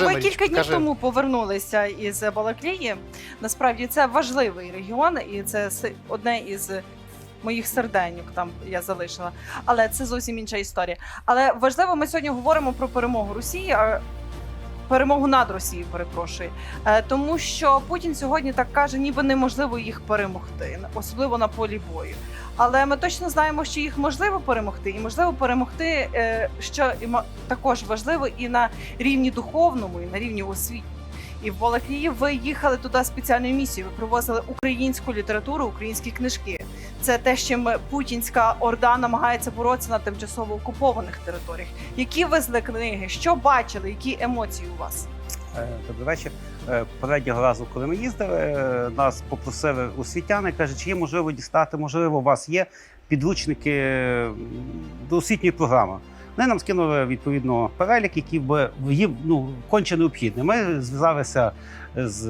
Ну, ми мені, кілька днів кажи. тому повернулися із Балаклії. Насправді це важливий регіон, і це одне із моїх серденьок там я залишила. Але це зовсім інша історія. Але важливо, ми сьогодні говоримо про перемогу Росії. Перемогу над Росією, перепрошую, Е, тому що Путін сьогодні так каже, ніби неможливо їх перемогти, особливо на полі бою. Але ми точно знаємо, що їх можливо перемогти, і можливо перемогти, е, що також важливо і на рівні духовному, і на рівні освіті. І в Балаклії ви їхали туди спеціальною місією. Ви привозили українську літературу, українські книжки. Це те, з чим путінська орда намагається боротися на тимчасово окупованих територіях. Які везли книги? Що бачили? Які емоції у вас? Е, Добрий вечір. Е, Попереднього разу, коли ми їздили, е, нас попросили освітяни, каже, чи є можливо дістати, можливо, у вас є підручники до освітньої програми. Вони нам скинули відповідно перелік, який би їм ну, конче необхідний. Ми зв'язалися з,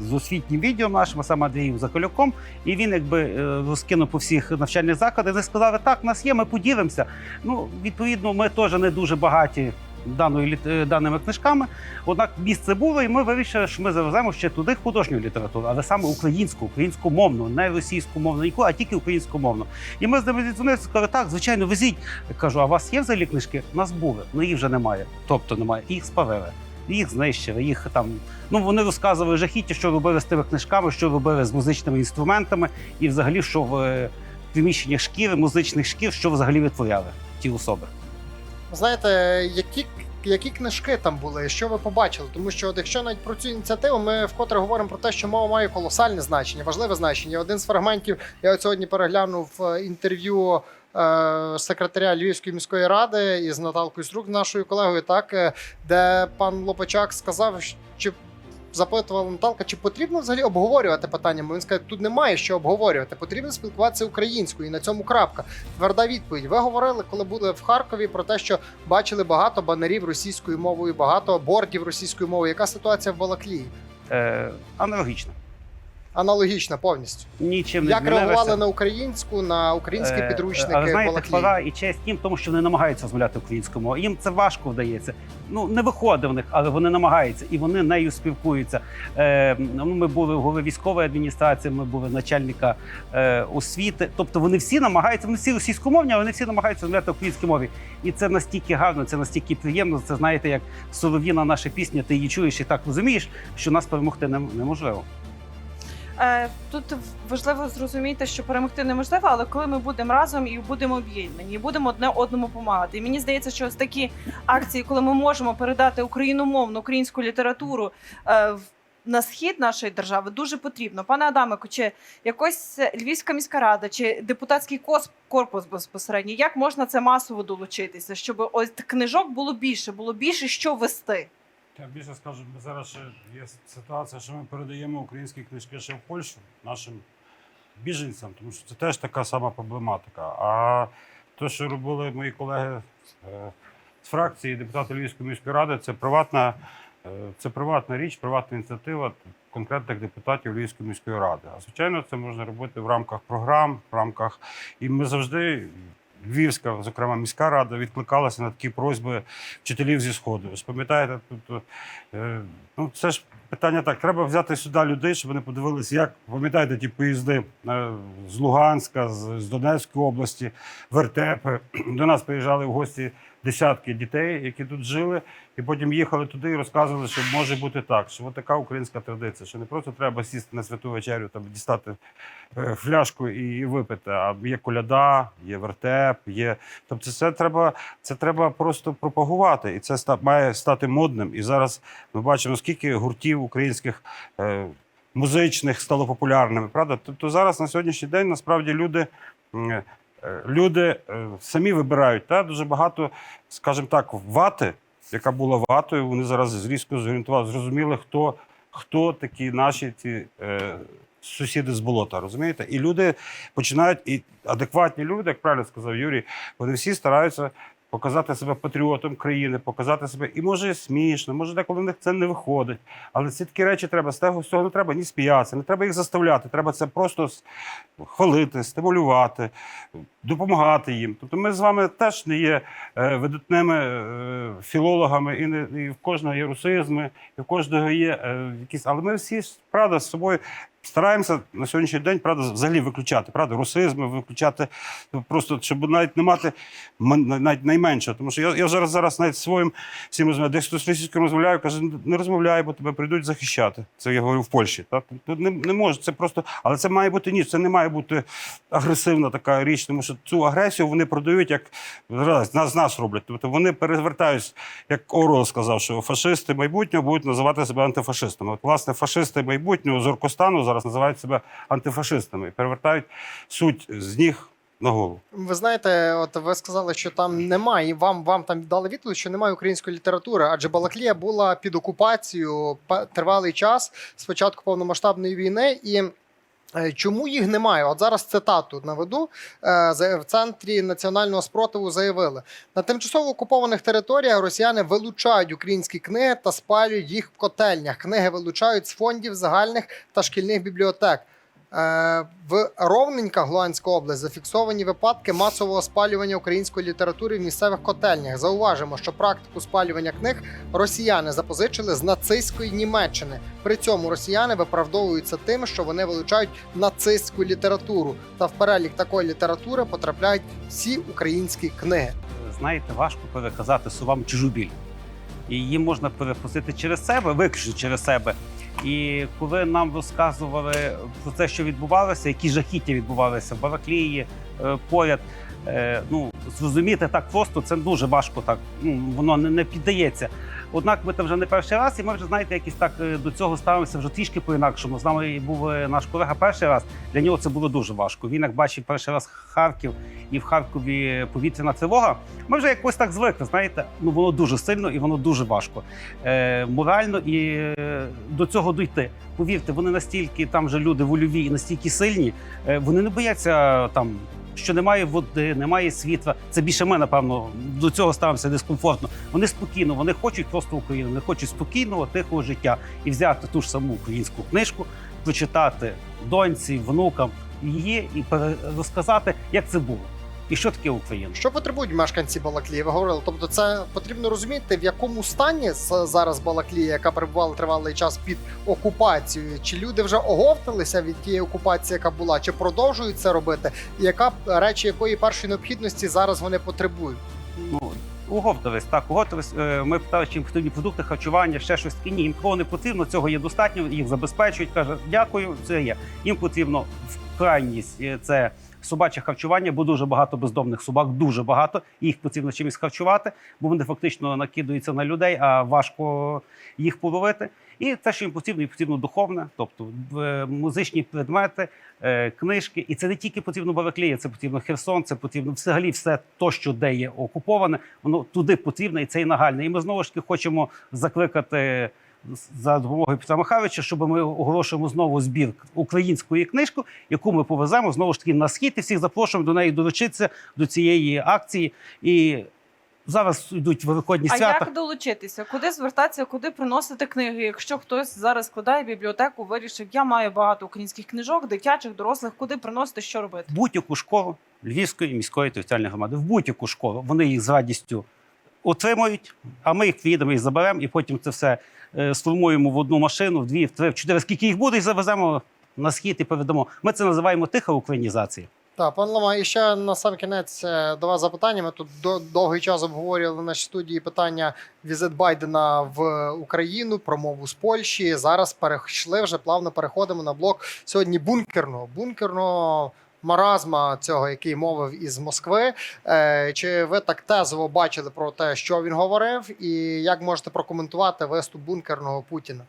з освітнім відділом нашим, а саме Андрієм Заколюком, і він якби е, розкинув по всіх навчальних закладах. Вони сказали, так, у нас є, ми поділимося. Ну, відповідно, ми теж не дуже багаті даною е, даними книжками. Однак місце було, і ми вирішили, що ми завеземо ще туди художню літературу, але саме українську, українськомовну, не російськомовну, яку, а тільки українськомовну. І ми з ними зідзвонилися, сказали, так, звичайно, везіть. Я кажу, а у вас є взагалі книжки? У нас були, ну їх вже немає. Тобто немає. Їх спалили. Їх знищили, їх там. Ну вони розказували жахіття, що робили з тими книжками, що робили з музичними інструментами, і взагалі, що в е, приміщеннях шкіри, музичних шкір, що взагалі витворяли ті особи. Знаєте, які, які книжки там були, що ви побачили? Тому що, от якщо навіть про цю ініціативу, ми вкотре говоримо про те, що мова має колосальне значення, важливе значення. Один з фрагментів я от сьогодні переглянув е, інтерв'ю. Е, Секретаря Львівської міської ради із Наталкою Струк, нашою колегою, так е, де пан Лопачак сказав, чи запитувала Наталка, чи потрібно взагалі обговорювати питання. Він сказав, тут немає що обговорювати. Потрібно спілкуватися українською, і на цьому крапка. Тверда відповідь. Ви говорили, коли були в Харкові, про те, що бачили багато банерів російською мовою, багато бордів російською мовою. Яка ситуація в Балаклії? Е, аналогічно. Аналогічна повністю. Нічим не Як реагували на українську, на українські Е, підручники Але знаєте, хвала і честь їм, тому що вони намагаються розмовляти українською мовою. Їм це важко вдається. Ну не виходить в них, але вони намагаються і вони нею спілкуються. Е, ну, ми були в голові військової адміністрації, ми були начальника е, освіти. Тобто вони всі намагаються, вони всі російськомовні, але вони всі намагаються розмовляти українською мові. І це настільки гарно, це настільки приємно. Це знаєте, як солов'їна наша пісня. Ти її чуєш і так розумієш, що нас перемогти не- неможливо. Е, Тут важливо зрозуміти, що перемогти неможливо, але коли ми будемо разом і будемо об'єднані, і будемо одне одному допомагати. І мені здається, що ось такі акції, коли ми можемо передати україномовну українську літературу е, на схід нашої держави, дуже потрібно. Пане Адамику, чи якось Львівська міська рада, чи депутатський корпус безпосередньо, як можна це масово долучитися, щоб ось книжок було більше, було більше що вести? Я більше скажу, зараз ще є ситуація, що ми передаємо українські книжки ще в Польщу нашим біженцям, тому що це теж така сама проблематика. А те, що робили мої колеги е, з фракції, депутати Львівської міської ради, це приватна, е, це приватна річ, приватна ініціатива конкретних депутатів Львівської міської ради. А звичайно, це можна робити в рамках програм, в рамках. І ми завжди. Львівська, зокрема, міська рада відкликалася на такі просьби вчителів зі сходу. Спам'ятаєте, тут е, ну це ж питання так. Треба взяти сюди людей, щоб вони подивилися, як пам'ятаєте ті поїзди е, з Луганська, з, з Донецької області, вертепи. До нас приїжджали в гості десятки дітей, які тут жили, і потім їхали туди і розказували, що може бути так, що от така українська традиція, що не просто треба сісти на святу вечерю, там дістати е, фляжку і, випити. А є коляда, є вертеп, є. Тобто, це треба, це треба просто пропагувати, і це має стати модним. І зараз ми бачимо, скільки гуртів українських. Е, Музичних стало популярними, правда? Тобто зараз на сьогоднішній день насправді люди, люди е, самі вибирають та дуже багато, скажімо так, вати, яка була ватою. Вони зараз різко зорієнтували, зрозуміли, хто, хто такі наші ці е, сусіди з болота, розумієте? І люди починають, і адекватні люди, як правильно сказав Юрій, вони всі стараються показати себе патріотом країни, показати себе. І може смішно, може деколи в них це не виходить. Але ці такі речі треба з того всього не треба ні сміятися, не треба їх заставляти. Треба це просто хвалити, стимулювати, допомагати їм. Тобто ми з вами теж не є е, видатними е, філологами, і, не, і в кожного є русизми, і в кожного є е, якісь. Але ми всі правда з собою стараємося на сьогоднішній день правда взагалі виключати, правда, русизми, виключати просто, щоб навіть не мати навіть найменше. Тому що я, я зараз зараз навіть своїм всім розмовляю, десь хтось російською розмовляю, каже, не розмовляй, бо тебе прийдуть захищати. Це я говорю в Польщі. Так? Тут не, не може, це просто, але це має бути ні, це не має бути агресивна така річ, тому що цю агресію вони продають як зараз нас, роблять. Тобто вони перевертають, як Орел сказав, що фашисти майбутнього будуть називати себе антифашистами. От, власне, фашисти майбутнього з Оркостану зараз називають себе антифашистами перевертають суть з ніг на голову. Ви знаєте, от ви сказали, що там немає, і вам, вам там дали відповідь, що немає української літератури, адже Балаклія була під окупацією тривалий час спочатку повномасштабної війни. І чому їх немає? От зараз цитату наведу. Е, В центрі національного спротиву заявили: на тимчасово окупованих територіях росіяни вилучають українські книги та спалюють їх в котельнях. Книги вилучають з фондів загальних та шкільних бібліотек. Е, В Ровненьках, Луганська область, зафіксовані випадки масового спалювання української літератури в місцевих котельнях. Зауважимо, що практику спалювання книг росіяни запозичили з нацистської Німеччини. При цьому росіяни виправдовуються тим, що вони вилучають нацистську літературу. Та в перелік такої літератури потрапляють всі українські книги. знаєте, важко переказати словам чужу біль. Її можна перепустити через себе, виключно через себе. І коли нам розказували про те, що відбувалося, які жахіття відбувалися в Бараклії, е, поряд, е, ну зрозуміти так просто це дуже важко. Так ну воно не, не піддається. Однак ми там вже не перший раз, і ми вже знаєте, якось так е, до цього ставимося вже трішки по-інакшому. З нами був наш колега перший раз. Для нього це було дуже важко. Він як бачив перший раз Харків і в Харкові повітряна тривога. Ми вже якось так звикли, знаєте, ну воно дуже сильно і воно дуже важко. Е, морально і до цього дійти. Повірте, вони настільки там же люди вольові і настільки сильні, е, вони не бояться там. Що немає води, немає світла. Це більше ми, напевно, до цього ставимося дискомфортно. Вони спокійно, вони хочуть просто Україну, вони хочуть спокійного, тихого життя і взяти ту ж саму українську книжку, прочитати доньці, внукам її і розказати, як це було і що таке Україна. Що потребують мешканці Балаклії? Ви говорили. Тобто, це потрібно розуміти, в якому стані зараз Балаклія, яка перебувала тривалий час під окупацією. Чи люди вже оговталися від тієї окупації, яка була, чи продовжують це робити? І яка речі якої першої необхідності зараз вони потребують? Ну, уговтались, так, уговтались. Е, Ми питали, чи їм потрібні продукти харчування, ще щось таке. Ні, їм такого не потрібно, цього є достатньо, їх забезпечують. Каже, дякую, це є. Їм потрібно в крайність е, це собаче харчування, бо дуже багато бездомних собак, дуже багато. Їх потрібно чимось харчувати, бо вони фактично накидаються на людей, а важко їх половити. І те, що їм потрібно, їм потрібно духовне, тобто е, музичні предмети, е, книжки. І це не тільки потрібно Балаклія, це потрібно Херсон, це потрібно взагалі все то, що де є окуповане, воно туди потрібно, і це і нагальне. І ми знову ж таки хочемо закликати за допомогою Петра Михайловича, щоб ми оголошуємо знову збір української книжки, яку ми повеземо знову ж таки на схід і всіх запрошуємо до неї долучитися до цієї акції. І зараз йдуть великодні А свята. як долучитися? Куди звертатися, куди приносити книги? Якщо хтось зараз складає бібліотеку, вирішив, я маю багато українських книжок, дитячих, дорослих, куди приносити, що робити? будь-яку школу Львівської міської територіальної громади, в будь-яку школу. Вони їх з радістю отримують, а ми їх приїдемо і заберемо, і потім це все сформуємо в одну машину, в дві, в три, в чотири, скільки їх буде, і завеземо на схід і передамо. Ми це називаємо тиха українізація. Так, пан Лома, і ще на сам кінець е, до вас запитання. Ми тут до, довгий час обговорювали в нашій студії питання візит Байдена в Україну, промову з Польщі. Зараз перейшли вже плавно переходимо на блок сьогодні бункерного бункерного маразма цього, який мовив із Москви. Е, чи ви так тезово бачили про те, що він говорив, і як можете прокоментувати виступ бункерного Путіна?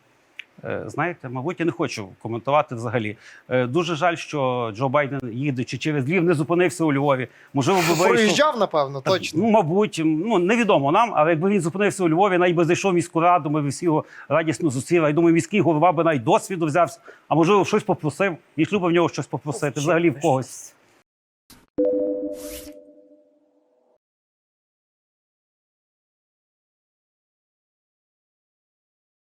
Е, Знаєте, мабуть, я не хочу коментувати взагалі. Е, Дуже жаль, що Джо Байден, їдучи через Львів, не зупинився у Львові. Можливо, би вийшов. Проїжджав, напевно, точно. Ну, мабуть, ну невідомо нам, але якби він зупинився у Львові, навіть би зайшов в міську раду, ми б всі його радісно зустріли. Я думаю, міський голова би навіть досвіду взявся, а можливо, щось попросив, і шлюб в нього щось попросити, взагалі в когось.